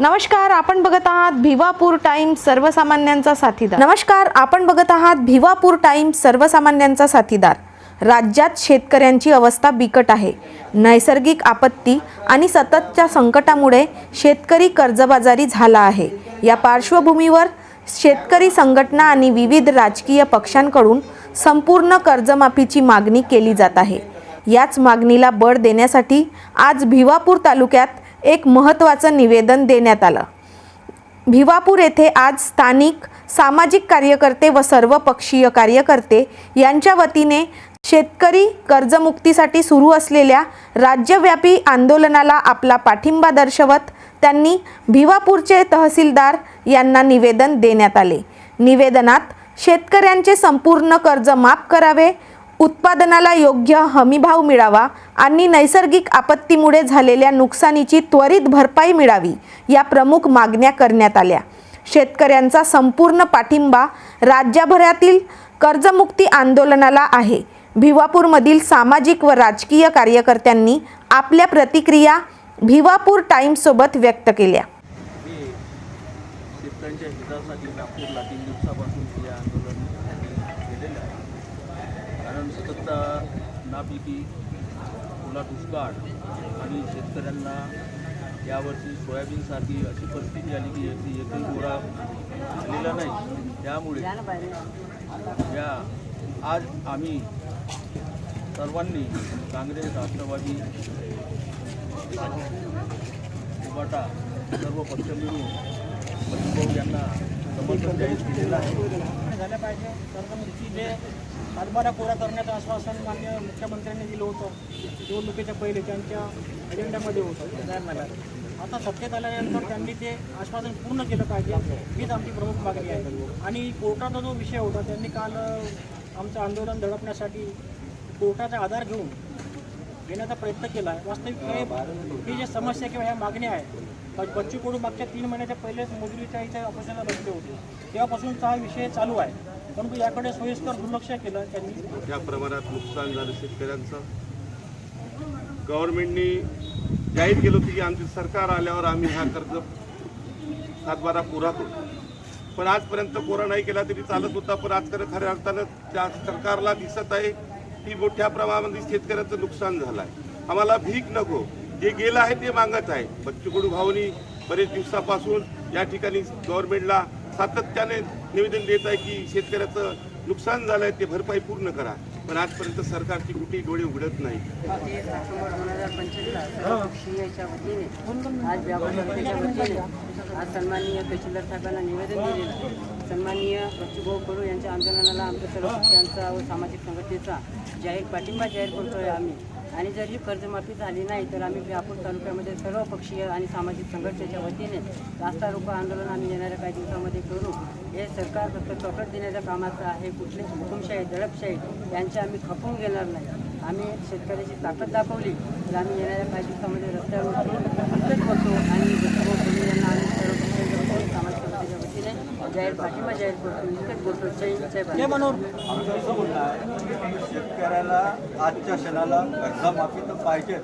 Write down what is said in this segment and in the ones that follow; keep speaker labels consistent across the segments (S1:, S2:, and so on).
S1: नमस्कार आपण बघत आहात भिवापूर टाइम सर्वसामान्यांचा साथीदार. नमस्कार आपण बघत आहात भिवापूर टाइम सर्वसामान्यांचा साथीदार. राज्यात शेतकऱ्यांची अवस्था बिकट आहे. नैसर्गिक आपत्ती आणि सततच्या संकटामुळे शेतकरी कर्जबाजारी झाला आहे. या पार्श्वभूमीवर शेतकरी संघटना आणि विविध राजकीय पक्षांकडून संपूर्ण कर्जमाफीची मागणी केली जात आहे. याच मागणीला बळ देण्यासाठी आज भिवापूर तालुक्यात एक महत्त्वाचं निवेदन देण्यात आलं. भिवापूर येथे आज स्थानिक सामाजिक कार्यकर्ते व सर्व पक्षीय कार्यकर्ते यांच्या वतीने शेतकरी कर्जमुक्तीसाठी सुरू असलेल्या राज्यव्यापी आंदोलनाला आपला पाठिंबा दर्शवत त्यांनी भिवापूरचे तहसीलदार यांना निवेदन देण्यात आले. निवेदनात शेतकऱ्यांचे संपूर्ण कर्ज माफ करावे उत्पादनाला योग्य हमीभाव मिळावा आणि नैसर्गिक आपत्तीमुळे झालेल्या नुकसानीची त्वरित भरपाई मिळावी या प्रमुख मागण्या करण्यात आल्या. शेतकऱ्यांचा संपूर्ण पाठिंबा राज्यभरातील कर्जमुक्ती आंदोलनाला आहे. भिवापूरमधील सामाजिक व राजकीय कार्यकर्त्यांनी आपल्या प्रतिक्रिया भिवापूर टाइम्ससोबत व्यक्त केल्या
S2: हे शेतकऱ्यांच्या हितासाठी नागपूरला तीन दिवसापासून हे आंदोलन त्यांनी केलेलं आहे कारण सतत नापिकी पुन्हा दुष्काळ आणि शेतकऱ्यांना यावर्षी सोयाबीनसारखी अशी परिस्थिती आली की याची एकही गोळा आलेला नाही. त्यामुळे या आज आम्ही सर्वांनी काँग्रेस राष्ट्रवादी उबाटा सर्व पक्ष मिळून यांना समर्थन जाहीर केलेलं आहे.
S3: झाल्या पाहिजे. कर्जमुक्ती जे हरभरा कोरा करण्याचं आश्वासन मान्य मुख्यमंत्र्यांनी दिलं होतं. निवडणुकीच्या पहिले त्यांच्या एजेंड्यामध्ये होतं. आता सत्तेत आल्यानंतर त्यांनी ते आश्वासन पूर्ण केलं पाहिजे. हीच आमची प्रमुख मागणी आहे. आणि कोर्टाचा जो विषय होता त्यांनी काल आमचं आंदोलन दडपण्यासाठी कोर्टाचा आधार घेऊन घेण्याचा प्रयत्न केला. आहे वास्तविक ही जी समस्या किंवा ह्या मागण्या आहेत बच्चू कडू मागच्या तीन महिन्याच्या पहिलेच मजुरीच्या इथे ऑपरेशनला बसले होते. तेव्हापासूनचा हा विषय चालू आहे. परंतु याकडे सोयीस्कर दुर्लक्ष केलं त्यांनी.
S4: मोठ्या प्रमाणात नुकसान झालं शेतकऱ्यांचं. गव्हर्नमेंटनी जाहीर केलं होतं की आमचे सरकार आल्यावर आम्ही हा कर्ज सातबारा पुरा करू पण आजपर्यंत कोरा नाही केला तरी चालत होता पण आज खरं खऱ्या अर्थानं त्या सरकारला दिसत आहे की मोठ्या प्रमाणामध्ये शेतकऱ्यांचं नुकसान झालं आहे आम्हाला भीक नको. जे गेलं आहे ते मागत आहे. बच्चू कडू भाऊनी बरेच दिवसापासून या ठिकाणी गव्हर्नमेंटला सातत्याने निवेदन देत आहे की शेतकऱ्याचं नुकसान झालं आहे ते भरपाई पूर्ण करा. पण आजपर्यंत सरकारची कुठेही डोळे उघडत नाही.
S5: ऑक्टोबर दोन हजार पंचवीसला वतीने आज संस्थेच्या वतीने आज सन्माननीय तहसीलदार साहेबांना निवेदन दिलेलं सन्माननीय बच्चूभाऊ कडू यांच्या आंदोलनाला आमच्या सर्व पक्षांचा व सामाजिक संघटनेचा जाहीर पाठिंबा जाहीर करतोय आम्ही. आणि जर ही कर्जमाफी झाली नाही तर आम्ही व्यापूर तालुक्यामध्ये सर्व पक्षीय आणि सामाजिक संघटनेच्या वतीने रास्ता रोको आंदोलन आम्ही येणाऱ्या काही दिवसामध्ये करू. हे सरकार फक्त चॉकलेट देण्याच्या कामाचं आहे. कुठली हुकुमशाही दडपशाही यांचे आम्ही खपवून घेणार नाही. आम्ही शेतकऱ्याची ताकद दाखवली तर आम्ही येणाऱ्या काही दिवसामध्ये रस्त्यावर उतरून करतो आणि बच्चूभाऊ कडू यांना आम्ही सर्व पक्षांच्या वतीने जाहीर पाठिंबा जाहीर करतो. इतकंच बोलतो जय हिंद, जय भारत.
S2: आमचं असं म्हणणं आहे शेतकऱ्याला आजच्या क्षणाला कर्जमाफी तर पाहिजे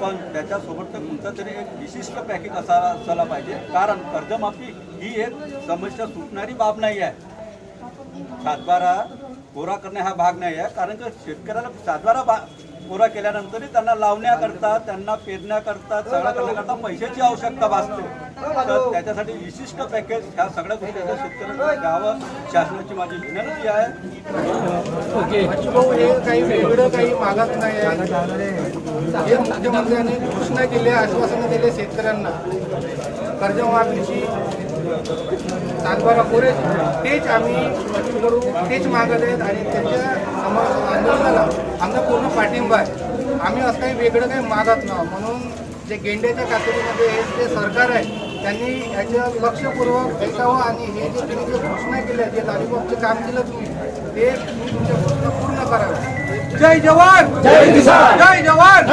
S2: पण त्याच्यासोबत कोणतं तुमचं तरी एक विशिष्ट पॅकेज असा असायला पाहिजे. कारण कर्जमाफी ही एक समस्या सुटणारी बाब नाही आहे. सातबारा कोरा करणे हा भाग नाही आहे. कारण का शेतकऱ्याला सातबारा बा कोरा केल्यानंतरही त्यांना लावण्याकरता त्यांना पेरण्याकरता सगळं करण्याकरता पैशाची आवश्यकता भासते. तर त्याच्यासाठी विशिष्ट पॅकेज ह्या सगळ्या गोष्टीचं शेतकऱ्यांना द्यावं शासनाची माझी विनंती आहे.
S6: भाऊ हे काही वेगळं काही मागत नाही आहे. हे मुख्यमंत्र्यांनी घोषणा केली आश्वासनं दिले शेतकऱ्यांना. कर्जमाफीची सातबारा कोरे तेच आम्ही करू तेच मागत आहेत आणि त्याच्यासमोर आंदोलनाला आमचा पूर्ण पाठिंबा आहे. आम्ही असं काही वेगळं काही मागत नाही. म्हणून जे गेंड्याच्या कातडीमध्ये हे जे सरकार आहे त्यांनी याचं लक्षपूर्वक ऐकावं आणि हे जे तुम्ही जे घोषणा केल्या जे लालीबाबचे काम केलं तुम्ही ते तुम्ही तुमच्या घोषणा पूर्ण कराव्या
S3: जय जवान! जय किसान! जय जवान!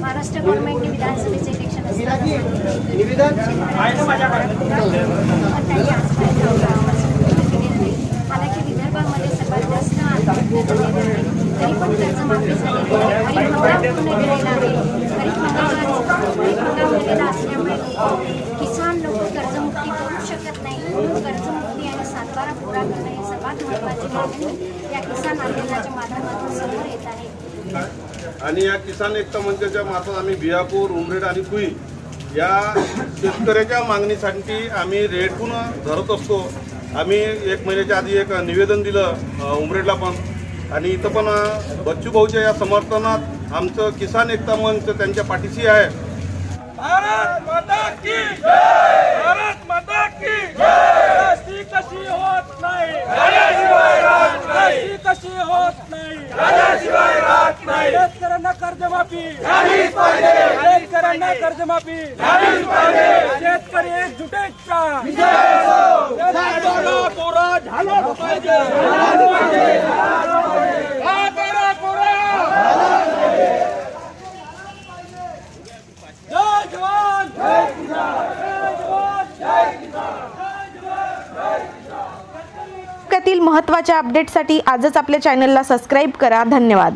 S7: महाराष्ट्र गव्हर्नमेंटने विधानसभेचे इलेक्शन सर्वात जास्त आत्महत्या झालेल्या आहेत तरी पण कर्जमाफी झालेली आहे हरित हंगाम पूर्ण गेलेला आहे हरित हंगामात हरित हंगाम गेलेला असल्यामुळे किसान लोक कर्जमुक्ती करू शकत नाही. म्हणून कर्जमुक्ती आणि सातबारा पुरा करणं ही सर्वात महत्त्वाची मागणी या किसान आंदोलनाच्या माध्यमातून समोर येत आहे.
S4: आणि या किसान एकता मंचाच्या मार्फत आम्ही बियापूर उमरेड आणि कुई या शेतकऱ्याच्या मागणीसाठी आम्ही रेडकून धरत असतो. आम्ही एक महिन्याच्या आधी एक निवेदन दिलं उमरेडला पण. आणि इथं पण बच्चू भाऊच्या या समर्थनात आमचं किसान एकता मंच त्यांच्या पाठीशी आहे.
S3: भारत माता की जय। भारत माता की जय। अशी कशी होत नाही। अशी कशी होत नाही। शेतकऱ्यांना कर्जमाफी शेतकऱ्यांना कर्जमाफी शेतकरी एकजुटीचा। कोरा झालाच पाहिजे हा कोरा कोरा जय जवान जय किसान जय जवान जय किसान जय जवान जय
S1: तालुक्यातील महत्त्वाच्या अपडेटसाठी आजच आपल्या चॅनलला सबस्क्राईब करा. धन्यवाद.